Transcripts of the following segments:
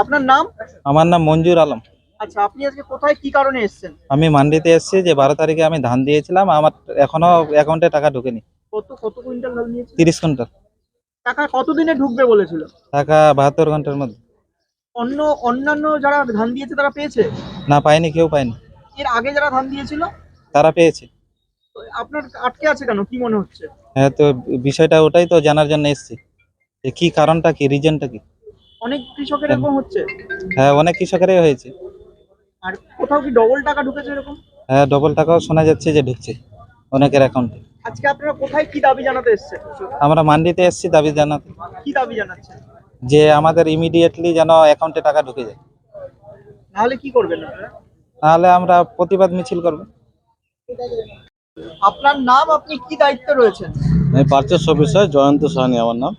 আপনার নাম আমার নাম মঞ্জুর আলম আচ্ছা আপনি আজকে কোথায় কি কারণে এসেছেন? আমি মান্ডিতে এসেছি যে বারো তারিখে আমি ধান দিয়েছিলাম আমার এখনও অ্যাকাউন্টে টাকা ঢুকেনি। কত কত কুইন্টাল ধান নিয়েছেন তিরিশ কুইন্টাল। টাকা কতদিনে ঢুকবে বলেছিল? টাকা বাহাত্তর ঘণ্টার মধ্যে। অন্য অন্যান্য যারা ধান দিয়েছে তারা পেয়েছে? না পাইনি কেউ পায়নি। এর আগে যারা ধান দিয়েছিল? তারা পেয়েছে। তো আপনার আটকে আছে কেন? কি মনে হচ্ছে? হ্যাঁ তো বিষয়টা ওটাই তো জানার জন্য এসেছি। যে কি কারণটা কি রিজনটা কি? অনেক কৃষকের এরকম হচ্ছে? হ্যাঁ অনেক কৃষকেরই হয়েছে। আর কোথাও কি ডবল টাকা ঢুকেছে এরকম? হ্যাঁ ডবল টাকাও শোনা যাচ্ছে যে ঢুকছে অনেকের অ্যাকাউন্টে আজকে আপনারা কোথায় কি দাবি জানাতে এসেছেন? আমরা মান্ডিতে এসেছি দাবি জানাতে। কি দাবি জানাচ্ছেন? যে আমাদের ইমিডিয়েটলি যেন অ্যাকাউন্টে টাকা ঢুকে যায়। নাহলে কি করবেন আপনারা? তাহলে আমরা প্রতিবাদ মিছিল করব। আপনার নাম আপনি কি দায়িত্বে রয়েছেন? আমি পার্চেস অফিসার জয়ন্ত সাহানি আমার নাম।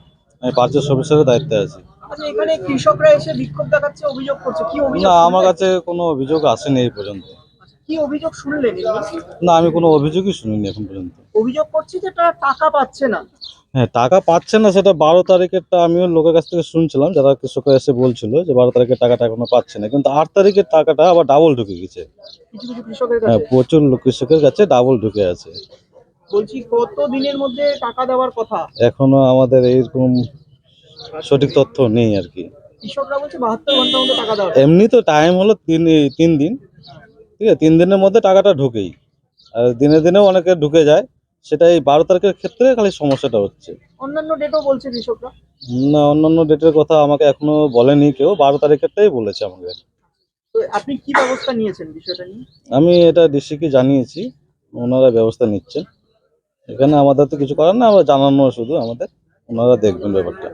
আমি পার্চেস অফিসারের দায়িত্বে আছি। এখানে কৃষকরা এসে বিক্ষোভ দেখাচ্ছে অভিযোগ করছে। কি অভিযোগ না আমার কাছে কোনো অভিযোগ আসেনি এই পর্যন্ত। কি অভিযোগ শুনলেন না আমি কোনো অভিযোগই শুনিনি এখন পর্যন্ত। অভিযোগ করছি যে তারা টাকা পাচ্ছে না। হ্যাঁ টাকা পাচ্ছে না সেটা বারো তারিখেরটা আমিও লোকের কাছ থেকে শুনছিলাম যারা কৃষকরা এসে বলছিল যে বারো তারিখের টাকাটা এখনও পাচ্ছে না। কিন্তু আট তারিখের টাকাটা আবার ডাবল ঢুকে গেছে। হ্যাঁ প্রচুর কৃষকের কাছে ডাবল ঢুকে আছে। বলছি কত দিনের মধ্যে টাকা দেওয়ার কথা? এখনও আমাদের এইরকম সঠিক তথ্য নেই আর কি। এমনি তো টাইম হলো তিন তিন দিন। ঠিক আছে তিন দিনের মধ্যে টাকাটা ঢুকেই। আর দিনে দিনেও অনেকে ঢুকে যায়। সেটা এই বারো তারিখের ক্ষেত্রে খালি সমস্যাটা হচ্ছে। অন্যান্য ডেটও বলছে কৃষকরা। না অন্যান্য ডেটের কথা আমাকে এখনও বলেনি কেউ। বারো তারিখেরটাই বলেছে আমাকে। আপনি কি ব্যবস্থা নিয়েছেন বিষয়টা নিয়ে? আমি এটা ডিসিকে জানিয়েছি। ওনারা ব্যবস্থা নিচ্ছেন। এখানে আমাদের তো কিছু করার না আমরা জানানো শুধু আমাদের। ওনারা দেখবেন ব্যাপারটা।